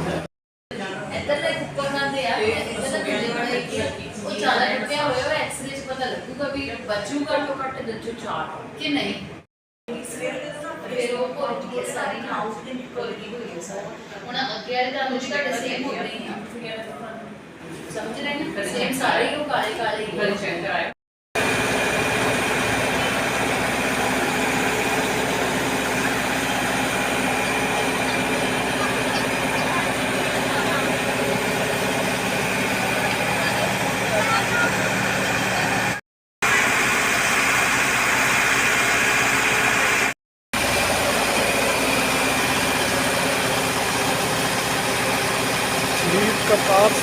ਇੱਧਰ ਦੇ ਕੁੱਕਰ ਬਣਾਉਂਦੇ ਆ ਇੱਧਰ ਦਾ ਦੂਜੇ ਵਾਲੇ ਉਹ ਜ਼ਿਆਦਾ ਟੁੱਟਿਆ ਹੋਇਆ ਉਹ ਐਕਸਰੇ 'ਚ ਪਤਾ ਲੱਗੂਗਾ ਵੀ ਬਚੂਗਾ ਤੋਂ ਘੱਟ ਦੱਜੂ ਚਾਰ ਕਿ ਨਹੀਂ? ਫਿਰ ਉਹ ਪੁੱਟ ਕੇ ਸਾਰੀ ਨਾਉਸ ਦੇ ਨਿਕਲ ਗਈ ਹੋਈ ਹੈ ਸਰ। ਹੁਣ ਅੱਗੇ ਵਾਲੇ ਦਾ ਮੁਝ ਘੱਟ ਸੇਮ ਹੋ ਰਹੀ ਆ। ਸਮਝ ਰਹੇ ਨੇ ਸੇਮ ਸਾਰੇ ਹੀ ਉਹ ਕਾਲੇ ਕਾਲੇ ਹੀ ਚੈੱਕ ਕਰਾਇਆ।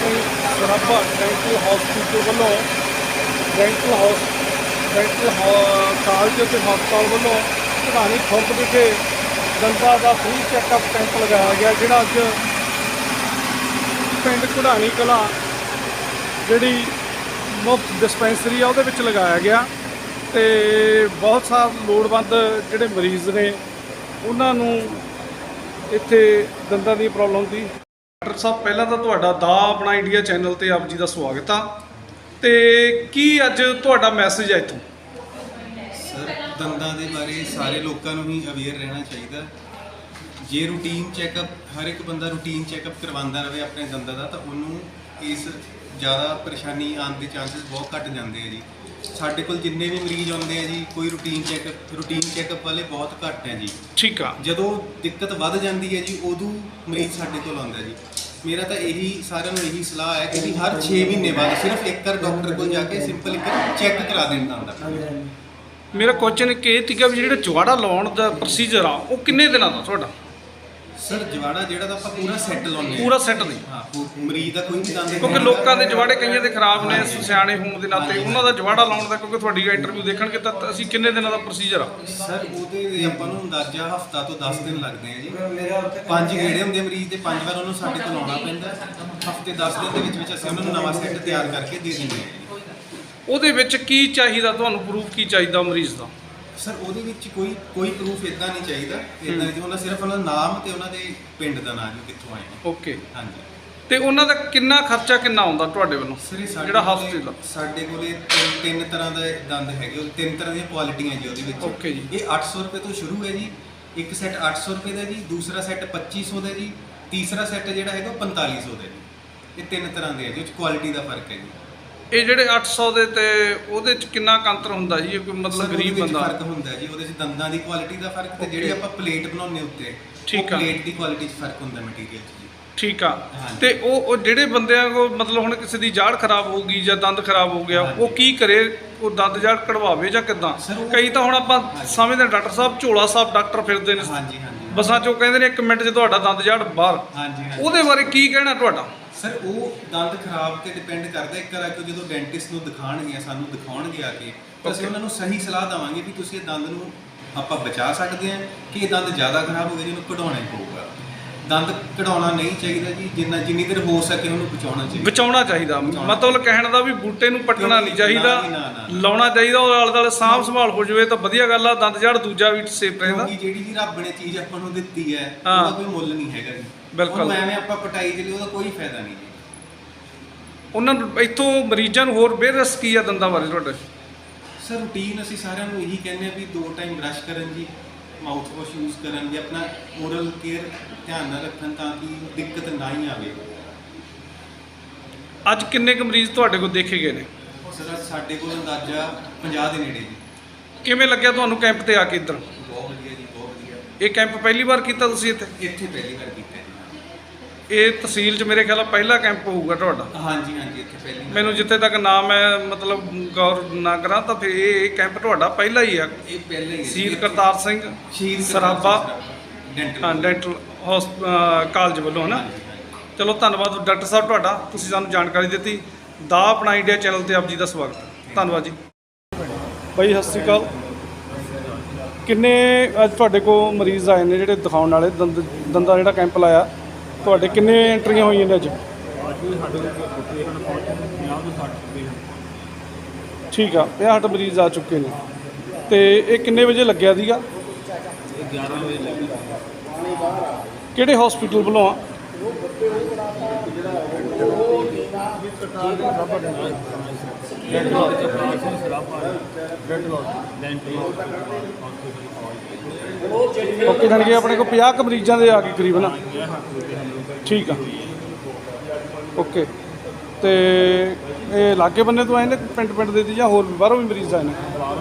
ਸਿੰਘ ਸਰਾਭਾ ਡੈਂਟਲ ਹਸਪੀਟਲ ਵੱਲੋਂ ਡੈਂਟਲ ਹਾਊਸ ਡੈਂਟਲ ਕਾਲਜ ਅਤੇ ਹਸਪਤਾਲ ਵੱਲੋਂ ਕਢਾਣੀ ਖੁਰਦ ਵਿਖੇ ਦੰਦਾਂ ਦਾ ਫ੍ਰੀ ਚੈੱਕਅਪ ਕੈਂਪ ਲਗਾਇਆ ਗਿਆ ਜਿਹੜਾ ਅੱਜ ਪਿੰਡ ਕਢਾਣੀ ਕਲਾ ਜਿਹੜੀ ਮੁਫਤ ਡਿਸਪੈਂਸਰੀ ਆ ਉਹਦੇ ਵਿੱਚ ਲਗਾਇਆ ਗਿਆ ਤੇ ਬਹੁਤ ਸਾਰੇ ਲੋੜਵੰਦ ਜਿਹੜੇ ਮਰੀਜ਼ ਨੇ ਉਹਨਾਂ ਨੂੰ ਇੱਥੇ ਦੰਦਾਂ ਦੀ ਪ੍ਰੋਬਲਮ ਦੀ ਡਾਕਟਰ ਸਾਹਿਬ, ਪਹਿਲਾਂ ਤਾਂ ਤੁਹਾਡਾ ਦਾ ਆਪਣਾ ਇੰਡੀਆ ਚੈਨਲ ਤੇ ਆਪ ਜੀ ਦਾ ਸਵਾਗਤ ਆ। ਤੇ ਕੀ ਅੱਜ ਤੁਹਾਡਾ ਮੈਸੇਜ ਹੈ ਇੱਥੋਂ? ਸਰ, ਦੰਦਾਂ ਦੇ ਬਾਰੇ ਸਾਰੇ ਲੋਕਾਂ ਨੂੰ ਹੀ ਅਵੇਅਰ ਰਹਿਣਾ ਚਾਹੀਦਾ। ਜੇ ਰੂਟੀਨ ਚੈੱਕਅਪ ਹਰ ਇੱਕ ਬੰਦਾ ਰੂਟੀਨ ਚੈੱਕਅਪ ਕਰਵਾਉਂਦਾ ਰਹੇ ਆਪਣੇ ਦੰਦਾਂ ਦਾ, ਤਾਂ ਉਹਨੂੰ ਇਸ ਜ਼ਿਆਦਾ ਪਰੇਸ਼ਾਨੀ ਆਉਣ ਦੇ ਚਾਂਸਸ ਬਹੁਤ ਘੱਟ ਜਾਂਦੇ ਆ ਜੀ। ਸਾਡੇ ਕੋਲ ਜਿੰਨੇ ਵੀ ਮਰੀਜ਼ ਆਉਂਦੇ ਆ ਜੀ ਕੋਈ ਰੂਟੀਨ ਚੈੱਕਅਪ ਰੂਟੀਨ ਚੈੱਕਅਪ ਵਾਲੇ ਬਹੁਤ ਘੱਟ ਹੈ ਜੀ। ਠੀਕ ਆ। ਜਦੋਂ ਦਿੱਕਤ ਵੱਧ ਜਾਂਦੀ ਹੈ ਜੀ ਉਦੋਂ ਮਰੀਜ਼ ਸਾਡੇ ਕੋਲ ਆਉਂਦਾ ਜੀ। ਮੇਰਾ ਤਾਂ ਇਹੀ ਸਾਰਿਆਂ ਨੂੰ ਇਹੀ ਸਲਾਹ ਹੈ ਕਿ ਵੀ ਹਰ 6 ਮਹੀਨੇ ਬਾਅਦ ਸਿਰਫ ਇੱਕ ਵਾਰ ਡਾਕਟਰ ਕੋਲ ਜਾ ਕੇ ਸਿੰਪਲ ਇੱਕ ਚੈੱਕ ਕਰਾ ਦੇਣ ਦਾ ਹੁੰਦਾ ਮੇਰਾ ਕੁਐਸਚਨ ਕਿ ਇਹ ਸੀਗਾ ਵੀ ਜਿਹੜਾ ਜਵਾੜਾ ਲਾਉਣ ਦਾ ਪ੍ਰੋਸੀਜਰ ਆ ਉਹ ਕਿੰਨੇ ਦਿਨਾਂ ਦਾ ਤੁਹਾਡਾ? ਸਰ ਜਵਾੜਾ ਜਿਹੜਾ ਤਾਂ ਆਪਾਂ ਪੂਰਾ ਸੈੱਟ ਲਾਉਂਦੇ ਹਾਂ। ਪੂਰਾ ਸੈੱਟ ਨਹੀਂ। ਹਾਂ ਪੂ- ਮਰੀਜ਼ ਦਾ ਕੋਈ ਵੀ ਦੰਦ ਕਿਉਂਕਿ ਲੋਕਾਂ ਦੇ ਜਵਾੜੇ ਕਈਆਂ ਦੇ ਖਰਾਬ ਨੇ ਸਿਆਣੇ ਹੋਣ ਦੇ ਨਾਤੇ। ਉਹਨਾਂ ਦਾ ਜਵਾੜਾ ਲਾਉਣ ਦਾ ਕਿਉਂਕਿ ਤੁਹਾਡੀ ਇੰਟਰਵਿਊ ਦੇਖਣਗੇ ਤਾਂ ਅਸੀਂ ਕਿੰਨੇ ਦਿਨਾਂ ਦਾ ਪ੍ਰੋਸੀਜਰ ਆ? ਸਰ ਉਹਦੇ ਆਪਾਂ ਨੂੰ ਅੰਦਾਜ਼ਾ ਹਫਤਾ ਤੋਂ 10 ਦਿਨ ਲੱਗਦੇ ਆ ਜੀ। ਪੰਜ ਗੇੜੇ ਹੁੰਦੇ ਆ ਮਰੀਜ਼ ਦੇ ਪੰਜ ਵਾਰ ਉਹਨੂੰ ਸਾਡੇ ਕੋਲ ਆਉਣਾ ਪੈਂਦਾ। ਹਫ਼ਤੇ 10 ਦਿਨ ਦੇ ਵਿੱਚ ਵਿੱਚ ਅਸੀਂ ਉਹਨਾਂ ਨੂੰ ਨਵਾਂ ਸੈੱਟ ਤਿਆਰ ਕਰਕੇ ਦੇ ਦਿੰਦੇ ਹਾਂ ਉਹਦੇ ਵਿੱਚ ਕੀ ਚਾਹੀਦਾ ਤੁਹਾਨੂੰ? ਪ੍ਰੂਫ ਕੀ ਚਾਹੀਦਾ ਮਰੀਜ਼ ਦਾ? ਸਰ ਉਹਦੇ ਵਿੱਚ ਕੋਈ ਕੋਈ ਪ੍ਰੂਫ ਇਦਾਂ ਨਹੀਂ ਚਾਹੀਦਾ। ਇਦਾਂ ਨਹੀਂ ਉਹਨਾਂ ਸਿਰਫ ਉਹਨਾਂ ਦਾ ਨਾਮ ਤੇ ਉਹਨਾਂ ਦੇ ਪਿੰਡ ਦਾ ਨਾਮ ਕਿੱਥੋਂ ਆਏ ਨੇ। ਓਕੇ ਹਾਂਜੀ। ਤੇ ਉਹਨਾਂ ਦਾ ਕਿੰਨਾ ਖਰਚਾ ਕਿੰਨਾ ਆਉਂਦਾ ਤੁਹਾਡੇ ਵੱਲੋਂ? ਸਰ ਇਹ ਸਾਡੇ ਜਿਹੜਾ ਕੋਲੇ- ਸਾਡੇ ਕੋਲੇ ਤਿੰਨ ਤਿੰਨ ਤਰ੍ਹਾਂ ਦੇ ਦੰਦ ਹੈਗੇ। ਉਹ ਤਿੰਨ ਤਰ੍ਹਾਂ ਦੀਆਂ ਕੁਆਲਿਟੀਆਂ ਜੀ ਉਹਦੇ ਵਿੱਚ। Okay ਜੀ। ਇਹ 800 ਰੁਪਏ ਤੋਂ ਸ਼ੁਰੂ ਹੈ ਜੀ। ਇੱਕ ਸੈੱਟ 800 ਰੁਪਏ ਦਾ ਜੀ ਦੂਸਰਾ ਸੈੱਟ 2500 ਦਾ ਜੀ ਤੀਸਰਾ ਸੈੱਟ ਜਿਹੜਾ ਹੈਗਾ ਉਹ 4500 ਦਾ ਜੀ। ਇਹ ਤਿੰਨ ਤਰ੍ਹਾਂ ਦੇ ਹੈ ਜੀ ਉਹ 'ਚ ਕੁਆਲਿਟੀ ਦਾ ਫ਼ਰਕ ਹੈ ਜੀ। ਇਹ ਜਿਹੜੇ 800 ਦੇ ਤੇ ਉਹਦੇ ਚ ਕਿੰਨਾ ਕੁ ਅੰਤਰ ਹੁੰਦਾ ਜੀ? ਇਹ ਕੋਈ ਮਤਲਬ ਗਰੀਬ ਬੰਦਾ? ਫ਼ਰਕ ਹੁੰਦਾ ਜੀ ਉਹਦੇ 'ਚ ਦੰਦਾਂ ਦੀ ਕੁਆਲਿਟੀ ਦਾ ਫ਼ਰਕ ਤੇ ਜਿਹੜੀ ਆਪਾਂ ਪਲੇਟ ਬਣਾਉਂਦੇ ਉੱਤੇ ਠੀਕ ਆ। ਪਲੇਟ ਦੀ ਕੁਆਲਿਟੀ 'ਚ ਫ਼ਰਕ ਹੁੰਦਾ ਮਟੀਰੀਅਲ 'ਚ ਜੀ। ਠੀਕ ਆ। ਤੇ ਉਹ ਉਹ ਜਿਹੜੇ ਬੰਦਿਆਂ ਕੋ ਮਤਲਬ ਹੁਣ ਕਿਸੇ ਦੀ ਜਾੜ ਖਰਾਬ ਹੋ ਗਈ ਜਾਂ ਦੰਦ ਖਰਾਬ ਹੋ ਗਿਆ ਉਹ ਕੀ ਕਰੇ? ਉਹ ਦੰਦ ਜਾੜ ਕਢਵਾਵੇ ਜਾਂ ਕਿਦਾਂ? ਕਈ ਤਾਂ ਹੁਣ ਆਪਾਂ ਸਮਝਦੇ ਹਾਂ ਡਾਕਟਰ ਸਾਹਿਬ ਝੋਲਾ ਸਾਹਿਬ ਡਾਕਟਰ ਫਿਰਦੇ ਨੇ। ਹਾਂਜੀ ਹਾਂਜੀ। ਬਸਾਂ ਚੋਂ ਕਹਿੰਦੇ ਨੇ 1 ਮਿੰਟ 'ਚ ਤੁਹਾਡਾ ਦੰਦ ਜਾੜ ਬਾਹਰ। ਉਹਦੇ ਬਾਰੇ ਕੀ ਕਹਿਣਾ ਤੁਹਾਡਾ? ਸਰ ਉਹ ਦੰਦ ਖਰਾਬ ਤੇ ਡਿਪੈਂਡ ਕਰਦਾ ਇੱਕ ਵਾਰ ਕਿ ਜਦੋਂ ਡੈਂਟਿਸਟ ਨੂੰ ਦਿਖਾਣਗੇ ਸਾਨੂੰ ਦਿਖਾਉਣਗੇ ਆ ਕੇ ਤਾਂ ਅਸੀਂ. ਉਹਨਾਂ ਨੂੰ ਸਹੀ ਸਲਾਹ ਦਵਾਂਗੇ ਵੀ ਤੁਸੀਂ ਇਹ ਦੰਦ ਨੂੰ ਆਪਾਂ ਬਚਾ ਸਕਦੇ ਹਾਂ ਕਿ ਇਹ ਦੰਦ ਜ਼ਿਆਦਾ ਖਰਾਬ ਹੋ ਗਏ ਜਿਹਨੂੰ ਕਢਾਉਣਾ ਹੀ ਪਊਗਾ ਦੰਦ ਕਢਾਉਣਾ ਨਹੀਂ ਚਾਹੀਦਾ ਜੀ ਜਿੰਨਾ ਜਿੰਨੀ ਦੇਰ ਹੋ ਸਕੇ ਉਹਨੂੰ ਬਚਾਉਣਾ ਚਾਹੀਦਾ ਬਚਾਉਣਾ ਚਾਹੀਦਾ। ਮਤਲਬ ਕਹਿਣ ਦਾ ਵੀ ਬੂਟੇ ਨੂੰ ਪੱਟਣਾ ਨਹੀਂ ਚਾਹੀਦਾ। ਲਾਉਣਾ ਚਾਹੀਦਾ ਉਹ ਆਲੇ ਦੁਆਲੇ ਸਾਂਭ ਸੰਭਾਲ ਹੋ ਜਾਵੇ ਤਾਂ ਵਧੀਆ ਗੱਲ ਆ ਦੰਦ ਜੜ ਦੂਜਾ ਵੀ ਸੇਫ ਰਹਿੰਦਾ ਜਿਹੜੀ ਜੀ ਰੱਬ ਨੇ ਚੀਜ਼ ਆਪਾਂ ਨੂੰ ਦਿੱਤੀ ਹਾਂ। ਉਹਦਾ ਕੋਈ ਮੁੱਲ ਨਹੀਂ ਹੈਗਾ ਜੀ ਬਿਲਕੁਲ। ਉਹਨੂੰ ਐਵੇਂ ਆਪਾਂ ਪਟਾਈ ਦੇ ਲਈ ਉਹਦਾ ਕੋਈ ਫਾਇਦਾ ਨਹੀਂ ਜੀ। ਉਹਨਾਂ ਨੂੰ ਇੱਥੋਂ ਮਰੀਜ਼ਾਂ ਨੂੰ ਹੋਰ ਬੇਰਸ ਕੀ ਆ ਦੰਦਾਂ ਬਾਰੇ ਤੁਹਾਡੇ? ਸਰ ਰੂਟੀਨ ਅਸੀਂ ਸਾਰਿਆਂ ਨੂੰ ਇਹੀ ਕਹਿੰਦੇ ਆ ਵੀ ਦੋ ਟਾਈਮ ਬ੍ਰਸ਼ ਕਰਨ ਜੀ ਮਾਊਥ ਵਾਸ਼ ਯੂਜ਼ ਕਰਨ ਜੀ ਆਪਣਾ ਓਰਲ ਕੇਅਰ ਧਿਆਨ ਨਾਲ ਰੱਖਣ ਤਾਂ ਕਿ ਦਿੱਕਤ ਨਾ ਹੀ ਆਵੇ। ਅੱਜ ਕਿੰਨੇ ਕੁ ਮਰੀਜ਼ ਤੁਹਾਡੇ ਕੋਲ ਦੇਖੇ ਗਏ ਨੇ? ਸਰ ਅੱਜ ਸਾਡੇ ਕੋਲ ਅੰਦਾਜ਼ਾ 50 ਦੇ ਨੇੜੇ ਜੀ। ਕਿਵੇਂ ਲੱਗਿਆ ਤੁਹਾਨੂੰ ਕੈਂਪ ਤੇ ਆ ਕੇ ਇੱਧਰ? ਬਹੁਤ ਵਧੀਆ ਜੀ ਬਹੁਤ ਵਧੀਆ। ਇਹ ਕੈਂਪ ਪਹਿਲੀ ਵਾਰ ਕੀਤਾ ਤੁਸੀਂ ਇੱਥੇ? ਇੱਥੇ ਪਹਿਲੀ ਵਾਰ ਕੀਤਾ। ਇਹ ਤਹਿਸੀਲ 'ਚ ਮੇਰੇ ਖਿਆਲ ਪਹਿਲਾ ਕੈਂਪ ਹੋਊਗਾ ਤੁਹਾਡਾ। ਹਾਂਜੀ ਹਾਂਜੀ ਇੱਥੇ ਪਹਿਲੀ ਵਾਰ। ਮੈਨੂੰ ਜਿੱਥੇ ਤੱਕ ਨਾਮ ਹੈ ਮਤਲਬ ਗੌਰ ਨਾ ਕਰਾਂ ਤਾਂ ਫਿਰ ਇਹ ਇਹ ਕੈਂਪ ਤੁਹਾਡਾ ਪਹਿਲਾ ਹੀ ਆ। ਇਹ ਪਹਿਲਾ ਹੀ ਹੈ ਜੀ। ਸ਼ਹੀਦ ਕਰਤਾਰ ਸਿੰਘ ਸ਼ਹੀਦ ਸਰਾਭਾ ਡੈਂਟਲ ਡੈਂਟਲ ਕਾਲਜ ਵੱਲੋਂ ਹਨਾ? ਚਲੋ ਧੰਨਵਾਦ ਡਾਕਟਰ ਸਾਹਿਬ ਤੁਹਾਡਾ ਤੁਸੀਂ ਸਾਨੂੰ ਜਾਣਕਾਰੀ ਦਿੱਤੀ। ਦਾ ਆਪਣਾ ਇੰਡੀਆ ਚੈਨਲ ਤੇ ਆਪ ਜੀ ਦਾ ਸਵਾਗਤ। ਹੈ ਧੰਨਵਾਦ ਜੀ। ਬਾਈ ਸਤਿ ਸ਼੍ਰੀ ਅਕਾਲ। ਕਿੰਨੇ ਅੱਜ ਤੁਹਾਡੇ ਕੋਲ ਮਰੀਜ਼ ਆਏ ਨੇ ਜਿਹੜੇ ਦਿਖਾਉਣ ਵਾਲੇ? ਦੰਦ ਦੰਦਾਂ ਜਿਹੜਾ ਕੈਂਪ ਲਾਇਆ। ਤੁਹਾਡੇ ਕਿੰਨੇ ਐਂਟਰੀਆਂ ਹੋਈਆਂ ਨੇ ਅੱਜ? ਠੀਕ ਆ 65 ਮਰੀਜ਼ ਆ ਚੁੱਕੇ ਨੇ। ਤੇ ਇਹ ਕਿੰਨੇ ਵਜੇ ਲੱਗਿਆ ਸੀਗਾ? 11 ਵਜੇ ਲੱਗਾ ਕਿਹੜੇ ਹਸਪੀਟਲ ਵੱਲੋਂ ਆ? ਡੈਂਟਲ ਓਕੇ, ਜਾਣੀ ਕਿ ਆਪਣੇ ਕੋਲ 50 ਕੁ ਮਰੀਜ਼ਾਂ ਦੇ ਆ ਕੇ ਕਰੀਬਨ ਠੀਕ ਆ। ਓਕੇ। ਤੇ ਇਹ ਲਾਗੇ ਬੰਨੇ ਤੋਂ ਆਏ ਨੇ, ਪਿੰਡ ਪਿੰਡ ਦੇ ਦੀ ਜਾਂ ਹੋਰ ਵੀ ਬਾਹਰੋਂ ਵੀ ਮਰੀਜ਼ ਆਏ ਨੇ? ਬਾਹਰ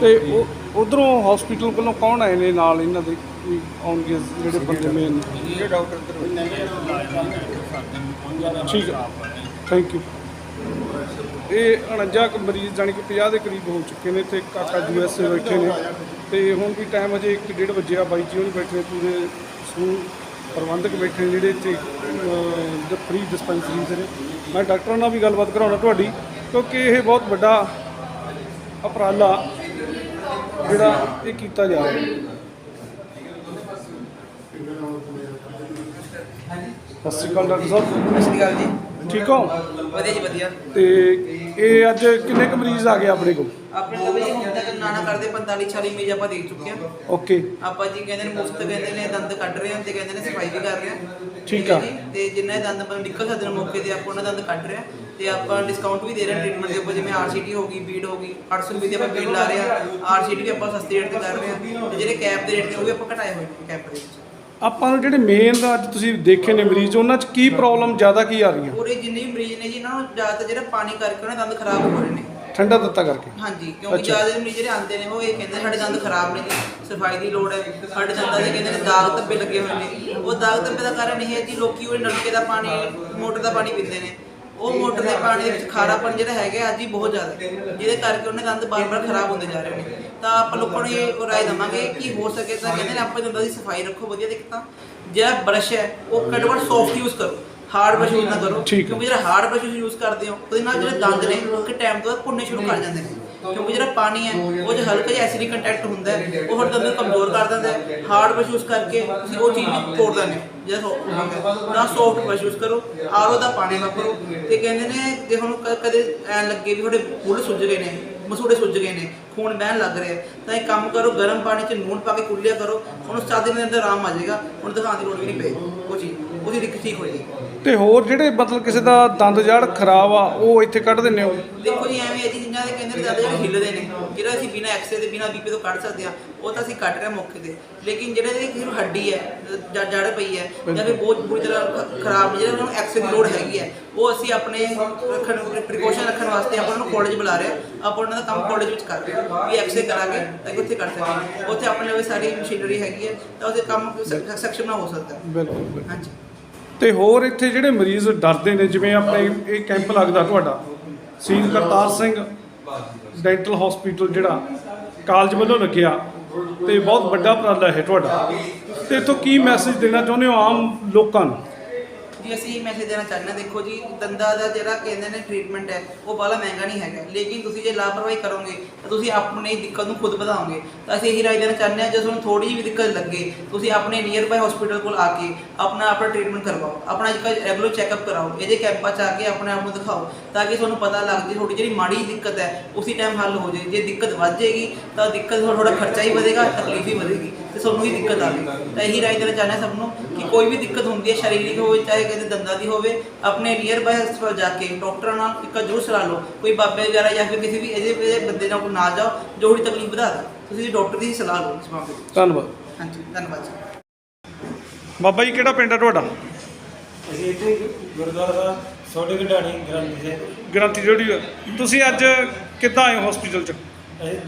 ਤੇ ਉਹ ਉਧਰੋਂ ਹਸਪੀਟਲ ਕੋਲੋਂ ਕੌਣ ਆਏ ਨੇ ਨਾਲ ਇਹਨਾਂ ਦੇ? ਵੀ ਆਉਣਗੇ ਜਿਹੜੇ ਬੰਦੇ ਮੇਨ ਇਹ ਡਾਕਟਰ ਠੀਕ ਹੈ। ਥੈਂਕ ਯੂ ਇਹ 49 ਕੁ ਮਰੀਜ਼ ਜਾਣੀ ਕਿ 50 ਦੇ ਕਰੀਬ ਹੋ ਚੁੱਕੇ ਨੇ ਤੇ ਕਾਕਾ ਯੂ ਐਸ ਬੈਠੇ ਨੇ। ਤੇ ਹੁਣ ਵੀ ਟਾਈਮ ਅਜੇ 1:30 ਵਜੇ ਆ ਬਾਈ ਜੀ ਉਹ ਬੈਠੇ ਨੇ, ਪੂਰੇ ਸਮੂਹ ਪ੍ਰਬੰਧਕ ਬੈਠੇ ਨੇ, ਜਿਹੜੇ ਇੱਥੇ ਫ੍ਰੀ ਡਿਸਪੈਂਸਰੀਜ਼ ਨੇ। ਮੈਂ ਡਾਕਟਰਾਂ ਨਾਲ ਵੀ ਗੱਲਬਾਤ ਕਰਾਉਣਾ ਤੁਹਾਡੀ, ਕਿਉਂਕਿ ਇਹ ਬਹੁਤ ਵੱਡਾ ਉਪਰਾਲਾ ਜਿਹੜਾ ਇਹ ਕੀਤਾ ਜਾ ਰਿਹਾ। ਸਤਿ ਸ਼੍ਰੀ ਅਕਾਲ ਡਾਕਟਰ ਸਾਹਿਬ। ਸਤਿ ਸ਼੍ਰੀ ਅਕਾਲ ਜੀ। ਠੀਕ ਹੋ? ਵਧੀਆ ਜੀ ਵਧੀਆ। ਤੇ ਇਹ ਅੱਜ ਕਿੰਨੇ ਕੁ ਮਰੀਜ਼ ਆ ਗਏ ਆਪਣੇ ਕੋਲ? ਆਪਣੇ ਕੋਲ ਜੀ ਹੁਣ ਤੱਕ ਨਾਨਾ ਕਰਦੇ 45 40 ਮਰੀਜ਼ ਆਪਾਂ ਦੇਖ ਚੁੱਕੇ ਹਾਂ। ਓਕੇ। ਆਪਾਂ ਜੀ ਕਹਿੰਦੇ ਨੇ ਮੁਫਤ ਕਹਿੰਦੇ ਨੇ ਦੰਦ ਕੱਢ ਰਹੇ ਹਾਂ ਤੇ ਕਹਿੰਦੇ ਨੇ ਸਫ਼ਾਈ ਵੀ ਕਰ ਰਹੇ ਹਾਂ। ਠੀਕ ਆ। ਜੀ ਤੇ ਜਿੰਨੇ ਦੰਦ ਆਪਾਂ ਨਿਕਲ ਸਕਦੇ ਨੇ ਮੌਕੇ ਤੇ ਆਪਾਂ ਉਹਨਾਂ ਦੰਦ ਕੱਢ ਰਹੇ ਹਾਂ। ਤੇ ਆਪਾਂ ਡਿਸਕਾਊਂਟ ਵੀ ਦੇ ਰਹੇ ਹਾਂ ਟ੍ਰੀਟਮੈਂਟ ਦੇ ਉੱਪਰ ਜਿਵੇਂ ਆਰਸੀਟੀ ਹੋ ਗਈ ਬੀਡ ਹੋ ਗਈ 800 ਰੁਪਏ ਦੀ ਆਪਾਂ ਬੀਡ ਲਾ ਰਹੇ ਹਾਂ। ਆਰਸੀਟੀ ਵੀ ਆਪਾਂ ਸਸਤੇ ਰੇਟ ਤੇ ਕਰ ਰਹੇ ਹਾਂ। ਤੇ ਜਿਹੜੇ ਕੈਪ ਦੇ ਰੇਟ ਨੇ ਉਹ ਵੀ ਆਪਾਂ ਘਟਾਏ ਹੋਏ ਨੇ ਕੈਪ ਦੇ ਵਿੱਚ ਆਪਾਂ ਨੂੰ ਜਿਹੜੇ ਮੇਨ ਅੱਜ ਤੁਸੀਂ ਦੇਖੇ ਨੇ ਮਰੀਜ਼ ਉਹਨਾਂ 'ਚ ਕੀ ਪ੍ਰੋਬਲਮ ਜ਼ਿਆਦਾ ਕੀ ਆ ਰਹੀਆਂ? ਪੂਰੇ ਜਿੰਨੇ ਵੀ ਮਰੀਜ਼ ਨੇ ਜੀ ਇਹਨਾਂ ਨੂੰ ਜ਼ਿਆਦਾਤਰ ਜਿਹੜਾ ਪਾਣੀ ਕਰਕੇ ਉਹਨਾਂ ਦੇ ਦੰਦ ਖਰਾਬ ਹੋ ਰਹੇ ਨੇ। ਠੰਡਾ ਦਿੱਤਾ ਕਰਕੇ? ਹਾਂਜੀ ਕਿਉਂਕਿ। ਜ਼ਿਆਦਾ ਮਰੀਜ਼ ਜਿਹੜੇ ਆਉਂਦੇ ਨੇ ਉਹ ਇਹ ਕਹਿੰਦੇ ਸਾਡੇ ਦੰਦ ਖਰਾਬ ਨੇ ਜੀ ਸਫ਼ਾਈ ਦੀ ਲੋੜ ਹੈ ਸਾਡੇ ਦੰਦਾਂ ਦੇ ਕਹਿੰਦੇ ਨੇ ਦਾਗ ਧੱਬੇ ਲੱਗੇ ਹੋਏ ਨੇ। ਉਹ ਦਾਗ ਧੱਬੇ ਦਾ ਕਾਰਨ ਇਹ ਹੈ ਜੀ ਲੋਕੀ ਉਹ ਨਲਕੇ ਦਾ ਪਾਣੀ ਮੋਟਰ ਦਾ ਪਾਣੀ ਪੀਂਦੇ ਨੇ। ਉਹ ਮੋਟਰ ਦੇ ਪਾਣੀ ਦੇ ਵਿੱਚ ਖਾਰਾਪਣ ਜਿਹੜਾ ਹੈਗਾ ਅੱਜ ਹੀ ਬਹੁਤ ਜ਼ਿਆਦਾ। ਹੈ, ਜਿਹਦੇ ਕਰਕੇ ਉਹਨਾਂ ਦੇ ਦੰਦ ਬਾਰ-ਬਾਰ ਖਰਾਬ ਹੁੰਦੇ ਜਾ ਰਹੇ ਨੇ। ਤਾਂ ਆਪਾਂ ਲੋਕਾਂ ਨੂੰ ਇਹ ਰਾਏ ਦਵਾਂਗੇ ਕਿ ਹੋ ਸਕੇ ਤਾਂ ਕਹਿੰਦੇ ਨੇ ਆਪਾਂ ਦੰਦਾਂ ਦੀ ਸਫ਼ਾਈ ਰੱਖੋ ਵਧੀਆ ਦੇਖ ਤਾਂ। ਜਿਹੜਾ ਬਰਸ਼ ਹੈ ਉਹ ਘੱਟੋ ਘੱਟ ਸੌਫਟ ਯੂਜ਼ ਕਰੋ। ਹਾਰਡ ਬਰਸ਼ ਯੂਜ਼ ਨਾ ਕਰੋ ਠੀਕ ਹੈ। ਕਿਉਂਕਿ ਜਿਹੜਾ ਹਾਰਡ ਬਰਸ਼ ਯੂਜ਼ ਕਰਦੇ ਹੋ ਉਹਦੇ ਨਾਲ ਜਿਹੜੇ ਦੰਦ ਨੇ ਉਹ ਇੱਕ ਟਾਈਮ ਤੋਂ ਬਾਅਦ ਭੁੰਨੇ ਸ਼ੁਰੂ ਕਰ ਜਾਂਦੇ ਨੇ। ਕਿਉਂਕਿ ਜਿਹੜਾ ਪਾਣੀ ਹੈ ਉਹ ਜੇ ਹਲਕਾ ਜਿਹਾ ਐਸਿਡਿਕ ਕੰਟੈਕਟ ਹੁੰਦਾ ਹੈ ਉਹ ਹਰ ਨੂੰ ਕਮਜ਼ੋਰ ਕਰ ਦਿੰਦਾ ਹੈ। ਹਾਰਡ ਬਰਸ਼ ਯੂਜ਼ ਕਰਕੇ ਤੁਸੀਂ ਉਹ ਚੀਜ਼ ਨੂੰ ਤੋੜ ਦਿੰਦੇ ਹੋ। ਨਾ ਸੌਫਟ ਬਰਸ਼ ਯੂਜ਼ ਕਰੋ ਆਰਓ ਦਾ ਪਾਣੀ ਵਾਪਰੋ ਤੇ ਕਹਿੰਦੇ ਨੇ ਜੇ ਹੁਣ ਕਦੇ ਐ ਲੱਗੇ ਵੀ ਤੁਹਾਡੇ ਬੁੱਲ ਸੁੱਜ ਗਏ ਨੇ ਮਸੂੜੇ ਸੁੱਜ ਗਏ ਨੇ ਖੂਨ ਬਹਿਣ ਲੱਗ ਰਿਹਾ ਹੈ, ਤਾਂ ਇੱਕ ਕੰਮ ਕਰੋ ਗਰਮ ਪਾਣੀ 'ਚ ਨੂਨ ਪਾ ਕੇ ਕੁੱਲਿਆ ਕਰੋ। ਹੁਣ ਉਸ ਚਾਦਰ ਦੇ ਅੰਦਰ ਆਰਾਮ ਆ ਜਾਏਗਾ। ਹੁਣ ਦਿਖਾਉਣ ਦੀ ਲੋੜ ਵੀ ਨਹੀਂ ਪਏਗੀ ਉਹ ਚੀਜ਼ ਉਹਦੀ ਦਿੱਕਤ ਠੀਕ ਹੋ ਜਾਏਗੀ ਤੇ ਹੋਰ ਜਿਹੜੇ ਮਤਲਬ ਕਿਸੇ ਦਾ ਦੰਦ ਜੜ ਖਰਾਬ ਆ ਉਹ ਇੱਥੇ ਕੱਢ ਦਿੰਦੇ ਹੋ? ਦੇਖੋ ਜੀ ਐਵੇਂ ਹੈ ਜੀ ਜਿੰਨਾਂ ਦੇ ਕਹਿੰਦੇ ਜ਼ਿਆਦਾ ਜਿਹੜੇ ਹਿੱਲਦੇ ਨੇ ਜਿਹੜਾ ਅਸੀਂ ਬਿਨਾ ਐਕਸਰੇ ਦੇ ਬਿਨਾ ਬੀਪੀ ਤੋਂ ਕੱਢ ਸਕਦੇ ਆ ਉਹ ਤਾਂ ਅਸੀਂ ਕੱਢ ਰਹੇ ਮੌਕੇ ਤੇ। ਲੇਕਿਨ ਜਿਹੜੇ ਦੇ ਨੂੰ ਹੱਡੀ ਹੈ ਜੜ ਪਈ ਹੈ ਜਾਂ ਫਿਰ ਬਹੁਤ ਬੁਰੀ ਤਰ੍ਹਾਂ ਖਰਾਬ ਜਿਹੜਾ ਨੂੰ ਐਕਸਰੇ ਦੀ ਲੋੜ ਹੈਗੀ ਹੈ ਉਹ ਅਸੀਂ ਆਪਣੇ ਰੱਖਣ ਪ੍ਰੀਕਾਸ਼ਨ ਰੱਖਣ ਵਾਸਤੇ ਆਪਾਂ ਉਹਨਾਂ ਨੂੰ ਕਾਲਜ ਬੁਲਾ ਰਹੇ ਹਾਂ। ਆਪਾਂ ਉਹਨਾਂ ਦਾ ਕੰਮ ਕਾਲਜ ਵਿੱਚ ਕਰ ਰਹੇ ਹਾਂ ਵੀ ਐਕਸਰੇ ਕਰਾਂਗੇ ਤਾਂ ਉੱਥੇ ਕਰ ਸਕਾਂਗੇ ਉੱਥੇ ਆਪਣੇ ਲਈ ਸਾਰੀ ਮਸ਼ੀਨਰੀ ਹੈਗੀ ਹੈ ਤਾਂ ਉਹਦੇ ਕੰਮ ਸક્ષਮ ਨਾ ਹੋ ਸਕਦਾ। ਬਿਲਕੁਲ। ਹਾਂਜੀ। ਤੇ ਹੋਰ ਇੱਥੇ ਜਿਹੜੇ ਮਰੀਜ਼ ਡਰਦੇ ਨੇ, ਜਿਵੇਂ ਆਪਣੇ ਇਹ ਕੈਂਪ ਲੱਗਦਾ ਤੁਹਾਡਾ ਸ਼ਹੀਦ ਕਰਤਾਰ ਸਿੰਘ ਡੈਂਟਲ ਹਸਪੀਟਲ ਜਿਹੜਾ ਕਾਲਜ ਵੱਲੋਂ ਲੱਗਿਆ ਤੇ ਬਹੁਤ ਵੱਡਾ ਉਪਰਾਲਾ ਹੈ ਤੁਹਾਡਾ। ਤੇ ਇਥੋਂ ਕੀ ਮੈਸੇਜ ਦੇਣਾ ਚਾਹੁੰਦੇ ਹੋ ਆਮ ਲੋਕਾਂ ਨੂੰ? ਜੀ ਅਸੀਂ ਮੈਸੇਜ ਦੇਣਾ ਚਾਹੁੰਦੇ ਹਾਂ, ਦੇਖੋ ਜੀ, ਦੰਦਾਂ ਦਾ ਜਿਹੜਾ ਕਹਿੰਦੇ ਨੇ ਟ੍ਰੀਟਮੈਂਟ ਹੈ, ਉਹ ਬਾਲਾ ਮਹਿੰਗਾ ਨਹੀਂ ਹੈਗਾ। ਲੇਕਿਨ ਤੁਸੀਂ ਜੇ ਲਾਪਰਵਾਹੀ ਕਰੋਗੇ, ਤਾਂ ਤੁਸੀਂ ਆਪਣੀ ਦਿੱਕਤ ਨੂੰ ਖੁਦ ਵਧਾਓਗੇ। ਤਾਂ ਅਸੀਂ ਇਹੀ ਰਾਏ ਦੇਣਾ ਚਾਹੁੰਦੇ ਹਾਂ, ਜੇ ਤੁਹਾਨੂੰ ਥੋੜੀ ਜਿਹੀ ਵੀ ਦਿੱਕਤ ਲੱਗੇ, ਤੁਸੀਂ ਆਪਣੇ ਨੀਅਰ ਬਾਈ ਹਸਪੀਟਲ ਕੋਲ ਆ ਕੇ ਆਪਣਾ ਆਪਣਾ ਟ੍ਰੀਟਮੈਂਟ ਕਰਵਾਓ। ਆਪਣਾ ਇੱਕ ਰੈਗੂਲਰ ਚੈੱਕਅਪ ਕਰਾਓ, ਇਹਦੇ ਕੈਂਪਾਂ 'ਚ ਆ ਕੇ ਆਪਣੇ ਆਪ ਨੂੰ ਦਿਖਾਓ, ਤਾਂ ਕਿ ਤੁਹਾਨੂੰ ਪਤਾ ਲੱਗ ਜੇ ਤੁਹਾਡੀ ਜਿਹੜੀ ਮਾੜੀ ਦਿੱਕਤ ਹੈ, ਉਸੇ ਟਾਈਮ ਹੱਲ ਹੋ ਜਾਏ। ਜੇ ਦਿੱਕਤ ਵੱਧ ਜਾਏਗੀ, ਤਾਂ ਦਿੱਕਤ ਥੋੜਾ ਥੋੜਾ ਖਰਚਾ ਹੀ ਵਧੇਗਾ, ਤਕਲੀਫ ਹੀ ਵਧੇਗੀ। ਤੇ ਤੁਹਾਨੂੰ ਹੀ ਦਿੱਕਤ ਆਵੇਗੀ ਤਾਂ ਇਹੀ ਰਾਏ ਦੇਣਾ ਚਾਹੁੰਦੇ ਸਭ ਨੂੰ ਕਿ ਕੋਈ ਵੀ ਦਿੱਕਤ ਹੁੰਦੀ ਹੈ ਸਰੀਰਕ ਹੋਵੇ ਚਾਹੇ ਕਿਸੇ ਦੰਦਾਂ ਦੀ ਹੋਵੇ ਆਪਣੇ ਨੀਅਰ ਬਾਈ ਹਸਪਤਾਲ ਜਾ ਕੇ ਡਾਕਟਰਾਂ ਨਾਲ ਇੱਕ ਜ਼ਰੂਰ ਸਲਾਹ ਲਓ। ਕੋਈ ਬਾਬੇ ਵਗੈਰਾ ਜਾਂ ਫਿਰ ਕਿਸੇ ਵੀ ਇਹਦੇ ਬੰਦੇ ਨਾਲ ਕੋਲ ਨਾ ਜਾਓ ਜੋ ਤੁਹਾਡੀ ਤਕਲੀਫ ਵਧਾ ਦੇ ਤੁਸੀਂ ਡਾਕਟਰ ਦੀ ਸਲਾਹ ਲਓ ਇਸ ਮਾਮਲੇ ਵਿੱਚ ਧੰਨਵਾਦ। ਹਾਂਜੀ ਧੰਨਵਾਦ ਜੀ। ਬਾਬਾ ਜੀ ਕਿਹੜਾ ਪਿੰਡ ਹੈ ਤੁਹਾਡਾ? ਅਸੀਂ ਇੱਥੇ ਗੁਰਦੁਆਰਾ ਸਾਹਿਬ ਛੋਟੇ ਘਟਾਣੀ ਗ੍ਰੰਥੀ ਦੇ ਗ੍ਰੰਥੀ ਜਿਹੜੀ। ਤੁਸੀਂ ਅੱਜ ਕਿੱਦਾਂ ਆਏ ਹੋ ਹਸਪੀਟਲ 'ਚ? ਅਸੀਂ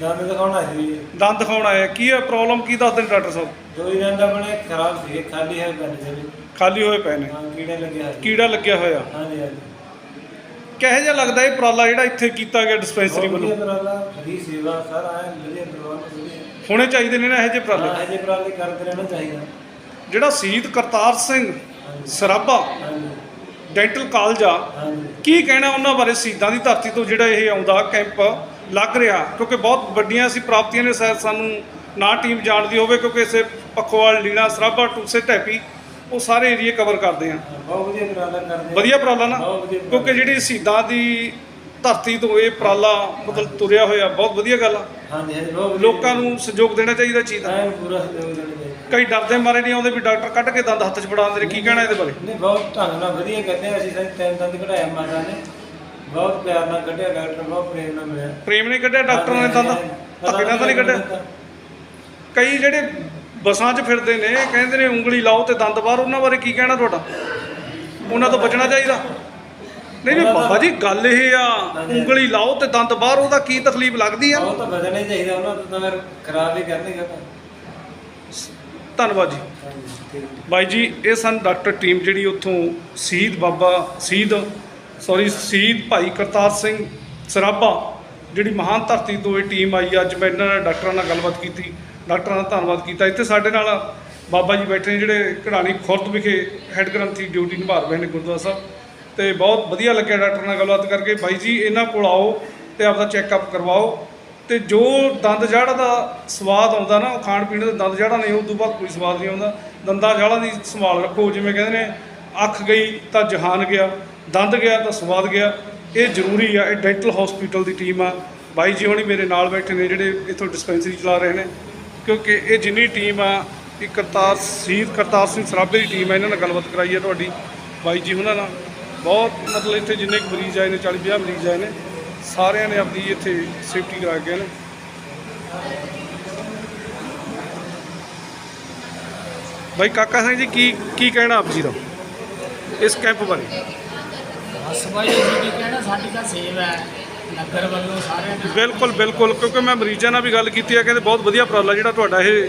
ਦੰਦ ਦਿਖਾਉਣ ਆਏ ਸੀ। ਦੰਦ ਦਿਖਾਉਣ ਆਏ ਆ। ਕੀ ਹੈ ਪ੍ਰੋਬਲਮ ਕੀ ਦੱਸਦੇ ਨੇ ਡਾਕਟਰ ਸਾਹਿਬ? ਦੋ ਹੀ ਦੰਦ ਆਪਣੇ ਖਰਾਬ ਸੀਗੇ ਖਾਲੀ ਹੈ ਪਿੰਡ ਦੇ ਵਿੱਚ ਖਾਲੀ ਹੋਏ ਪਏ ਨੇ। ਹਾਂ ਕੀੜੇ ਲੱਗੇ ਹੋਏ ਸੀ। ਕੀੜਾ ਲੱਗਿਆ ਹੋਇਆ। ਹਾਂਜੀ ਹਾਂਜੀ। ਕਿਹੋ ਜਿਹਾ ਲੱਗਦਾ ਇਹ ਉਪਰਾਲਾ ਜਿਹੜਾ ਇੱਥੇ ਕੀਤਾ ਗਿਆ ਡਿਸਪੈਂਸਰੀ ਬਹੁਤ ਵੱਲੋਂ? ਵਧੀਆ ਉਪਰਾਲਾ ਫਰੀ ਸੇਵਾ ਸਾਰਾ ਐ ਵਧੀਆ ਪ੍ਰਬੰਧ ਵਧੀਆ। ਹੋਣੇ ਚਾਹੀਦੇ ਨੇ ਨਾ ਇਹੋ ਜਿਹੇ ਹਾਂ ਉਪਰਾਲੇ ਇਹ ਜਿਹੇ ਉਪਰਾਲੇ ਕਰਦੇ ਰਹਿਣਾ ਚਾਹੀਦਾ। ਜਿਹੜਾ ਸ਼ਹੀਦ ਕਰਤਾਰ ਸਿੰਘ ਸਰਾਭਾ ਹਾਂਜੀ। ਡੈਂਟਲ ਕਾਲਜ ਆ ਹਾਂਜੀ। ਕੀ ਕਹਿਣਾ ਉਹਨਾਂ ਬਾਰੇ ਸ਼ਹੀਦਾਂ ਦੀ ਧਰਤੀ ਤੋਂ ਜਿਹੜਾ ਇਹ ਆਉਂਦਾ ਕੈਂਪ ਲੱਗ ਰਿਹਾ ਕਿਉਂਕਿ ਬਹੁਤ ਵੱਡੀਆਂ ਅਸੀਂ ਪ੍ਰਾਪਤੀਆਂ ਨੇ ਸ਼ਾਇਦ ਸਾਨੂੰ ਨਾ ਟੀਮ ਜਾਣਦੀ ਹੋਵੇ ਕਿਉਂਕਿ ਇਸੇ ਪੱਖੋਵਾਲ ਲੀਣਾ ਸਰਾਭਾ ਟੂਸੇ ਢੈਪੀ ਉਹ ਸਾਰੇ ਏਰੀਏ ਕਵਰ ਕਰਦੇ ਆ। ਬਹੁਤ ਵਧੀਆ ਉਪਰਾਲਾ ਕਰਦੇ ਵਧੀਆ ਉਪਰਾਲਾ ਨਾ। ਕਿਉਂਕਿ ਜਿਹੜੀ ਸ਼ਹੀਦਾਂ ਦੀ ਧਰਤੀ ਤੋਂ ਇਹ ਉਪਰਾਲਾ ਮਤਲਬ ਤੁਰਿਆ ਹੋਇਆ ਬਹੁਤ ਵਧੀਆ ਗੱਲ ਆ। ਹਾਂਜੀ ਹਾਂਜੀ ਬਹੁਤ ਵਧੀਆ। ਲੋਕਾਂ ਨੂੰ ਸਹਿਯੋਗ ਦੇਣਾ ਚਾਹੀਦਾ ਚੀਜ਼ ਦਾ। ਪੂਰਾ ਸਹਿਯੋਗ ਦੇਣਾ ਚਾਹੀਦਾ। ਕਈ ਡਰਦੇ ਮਾਰੇ ਨਹੀਂ ਆਉਂਦੇ ਵੀ ਡਾਕਟਰ ਕੱਢ ਕੇ ਦੰਦ ਹੱਥ 'ਚ ਫੜਾਉਂਦੇ ਨੇ ਕੀ ਕਹਿਣਾ ਇਹਦੇ ਬਾਰੇ? ਨਹੀਂ ਬਹੁਤ ਢੰਗ ਨਾਲ ਵਧੀਆ ਕਰਦੇ ਆ ਅਸੀਂ ਸਾਰੇ ਤਿੰਨ ਦੰਦ ਕਢਾਇਆ ਮਾਤਾ ਨੇ। ਬਹੁਤ ਪਿਆਰ ਨਾਲ ਕੱਢਿਆ ਡਾਕਟਰ ਬਹੁਤ ਪ੍ਰੇਮ ਨਾਲ ਮਿਲਿਆ। ਪ੍ਰੇਮ ਨੇ ਕੱਢਿਆ ਡਾਕਟਰ ਨੇ ਦੰਦ ਧੱਕੇ ਨਾਲ ਤਾਂ ਨਹੀਂ ਕੱਢਿਆ? ਕਈ ਜਿਹੜੇ ਬੱਸਾਂ 'ਚ ਫਿਰਦੇ ਨੇ ਕਹਿੰਦੇ ਨੇ ਉਂਗਲੀ ਲਾਓ ਤੇ ਦੰਦ ਬਾਹਰ ਉਹਨਾਂ ਬਾਰੇ ਕੀ ਕਹਿਣਾ ਤੁਹਾਡਾ? ਉਹਨਾਂ ਤੋਂ ਬਚਣਾ ਚਾਹੀਦਾ? ਨਹੀਂ ਨਹੀਂ ਬਾਬਾ ਜੀ ਗੱਲ ਇਹ ਆ ਉਂਗਲੀ ਲਾਓ ਤੇ ਦੰਦ ਬਾਹਰ ਉਹਦਾ ਕੀ ਤਕਲੀਫ ਲੱਗਦੀ ਆ? ਉਹ ਤਾਂ ਬਦਲਣਾ ਹੀ ਚਾਹੀਦਾ ਉਹਨਾਂ ਤੋਂ ਤਾਂ ਫਿਰ ਖਰਾਬ ਹੀ ਕਰਨਗੇ ਤਾਂ। ਧੰਨਵਾਦ ਜੀ। ਬਾਈ ਜੀ ਇਹ ਸਨ ਡਾਕਟਰ ਟੀਮ ਜਿਹੜੀ ਉੱਥੋਂ ਸ਼ਹੀਦ ਬਾਬਾ ਸ਼ਹੀਦ ਸੌਰੀ, ਸ਼ਹੀਦ ਭਾਈ ਕਰਤਾਰ ਸਿੰਘ ਸਰਾਭਾ, ਜਿਹੜੀ ਮਹਾਨ ਧਰਤੀ ਤੋਂ ਇਹ ਟੀਮ ਆਈ, ਅੱਜ ਮੈਂ ਇਹਨਾਂ ਨਾਲ ਡਾਕਟਰਾਂ ਨਾਲ ਗੱਲਬਾਤ ਕੀਤੀ, ਡਾਕਟਰਾਂ ਦਾ ਧੰਨਵਾਦ ਕੀਤਾ। ਇੱਥੇ ਸਾਡੇ ਨਾਲ ਬਾਬਾ ਜੀ ਬੈਠੇ ਨੇ, ਜਿਹੜੇ ਕਢਾਣੀ ਖੁਰਦ ਵਿਖੇ ਹੈੱਡ ਗ੍ਰੰਥੀ ਡਿਊਟੀ ਨਿਭਾ ਰਹੇ ਨੇ ਗੁਰਦੁਆਰਾ ਸਾਹਿਬ। ਤੇ ਬਹੁਤ ਵਧੀਆ ਲੱਗਿਆ ਡਾਕਟਰ ਨਾਲ ਗੱਲਬਾਤ ਕਰਕੇ। ਬਾਈ ਜੀ, ਇਹਨਾਂ ਕੋਲ ਆਓ ਤੇ ਆਪਦਾ ਚੈੱਕਅਪ ਕਰਵਾਓ। ਤੇ ਜੋ ਦੰਦ ਜਾੜਾ ਦਾ ਸਵਾਦ ਆਉਂਦਾ ਨਾ, ਉਹ ਖਾਣ ਪੀਣ ਦਾ ਦੰਦ ਜਾੜਾ ਨਹੀਂ ਉਹ ਤੋਂ ਬਾਅਦ ਕੋਈ ਸਵਾਦ ਨਹੀਂ ਆਉਂਦਾ। ਦੰਦਾਂ ਜਾੜਾਂ ਦੀ ਸੰਭਾਲ ਰੱਖੋ, ਜਿਵੇਂ ਕਹਿੰਦੇ ਨੇ, ਅੱਖ ਗਈ ਤਾਂ ਜਹਾਨ ਗਿਆ। ਦੰਦ ਗਿਆ ਤਾਂ ਸਵਾਦ ਗਿਆ। ਇਹ ਜ਼ਰੂਰੀ ਆ, ਇਹ ਡੈਂਟਲ ਹਸਪੀਟਲ ਦੀ ਟੀਮ ਆ। ਬਾਈ ਜੀ ਹੋਣੀ ਮੇਰੇ ਨਾਲ ਬੈਠੇ ਨੇ, ਜਿਹੜੇ ਇੱਥੋਂ ਡਿਸਪੈਂਸਰੀ ਚਲਾ ਰਹੇ ਨੇ। ਕਿਉਂਕਿ ਇਹ ਜਿੰਨੀ ਟੀਮ ਆ ਇਹ ਕਰਤਾਰ ਸ਼ਹੀਦ ਕਰਤਾਰ ਸਿੰਘ ਸਰਾਭੇ ਦੀ ਟੀਮ ਆ, ਇਹਨਾਂ ਨਾਲ ਗੱਲਬਾਤ ਕਰਾਈ ਆ ਤੁਹਾਡੀ, ਬਾਈ ਜੀ ਉਹਨਾਂ ਨਾਲ। ਬਹੁਤ ਮਤਲਬ ਇੱਥੇ ਜਿੰਨੇ ਕੁ ਮਰੀਜ਼ ਆਏ ਨੇ 40 50 ਮਰੀਜ਼ ਆਏ ਨੇ, ਸਾਰਿਆਂ ਨੇ ਆਪਣੀ ਇੱਥੇ ਸੇਫਟੀ ਕਰਾ ਗਏ ਨੇ। ਬਾਈ ਕਾਕਾ ਸਿੰਘ ਜੀ, ਕੀ ਕੀ ਕਹਿਣਾ ਆਪ ਜੀ ਦਾ ਇਸ ਕੈਂਪ ਬਾਰੇ? ਬਸ ਬਾਈ ਅਸੀਂ ਕੀ ਕਹਿਣਾ ਸਾਡੀ ਤਾਂ ਸੇਵ ਹੈ। ਨਗਰ ਵੱਲੋਂ ਸਾਰਿਆਂ ਨੇ ਬਿਲਕੁਲ ਬਿਲਕੁਲ ਕਿਉਂਕਿ ਮੈਂ ਮਰੀਜ਼ਾਂ ਨਾਲ ਵੀ ਗੱਲ ਕੀਤੀ ਹੈ ਕਹਿੰਦੇ ਬਹੁਤ ਵਧੀਆ ਉਪਰਾਲਾ ਜਿਹੜਾ ਤੁਹਾਡਾ ਇਹ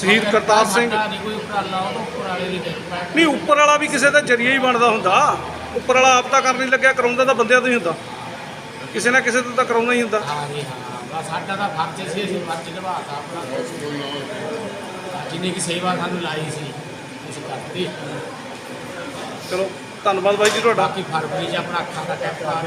ਸ਼ਹੀਦ ਕਰਤਾਰ ਸਿੰਘ। ਸਾਡਾ ਨਹੀਂ ਕੋਈ ਉਪਰਾਲਾ ਉਹ ਉੱਪਰ ਵਾਲੇ ਦੀ ਕਿਰਪਾ ਹੈ। ਨਹੀਂ ਉੱਪਰ ਵਾਲਾ ਵੀ ਕਿਸੇ ਦਾ ਜਰੀਆ ਹੀ ਬਣਦਾ ਹੁੰਦਾ। ਉੱਪਰ ਵਾਲਾ ਆਪ ਤਾਂ ਕਰਨ ਨਹੀਂ ਲੱਗਿਆ ਕਰਾਉਂਦਾ ਤਾਂ ਬੰਦਿਆਂ ਤੋਂ ਹੀ ਹੁੰਦਾ। ਕਿਸੇ ਨਾ ਕਿਸੇ ਤੋਂ ਤਾਂ ਕਰਾਉਣਾ ਹੀ ਹੁੰਦਾ। ਹਾਂ ਜੀ ਹਾਂ। ਬਸ ਸਾਡਾ ਤਾਂ ਫਰਜ਼ ਸੀ ਅਸੀਂ ਫਰਜ਼ ਨਿਭਾਤਾ ਆਪਣਾ। ਜਿੰਨੀ ਕੀ ਸੇਵਾ ਸਾਨੂੰ ਲਾਈ ਸੀ ਅਸੀਂ ਕਰਤੀ। ਚਲੋ। ਧੰਨਵਾਦ ਬਾਈ ਜੀ ਤੁਹਾਡਾ। ਬਾਕੀ ਫਰਵਰੀ 'ਚ ਆਪਣਾ ਅੱਖਾਂ ਦਾ ਟੈਸਟ ਆ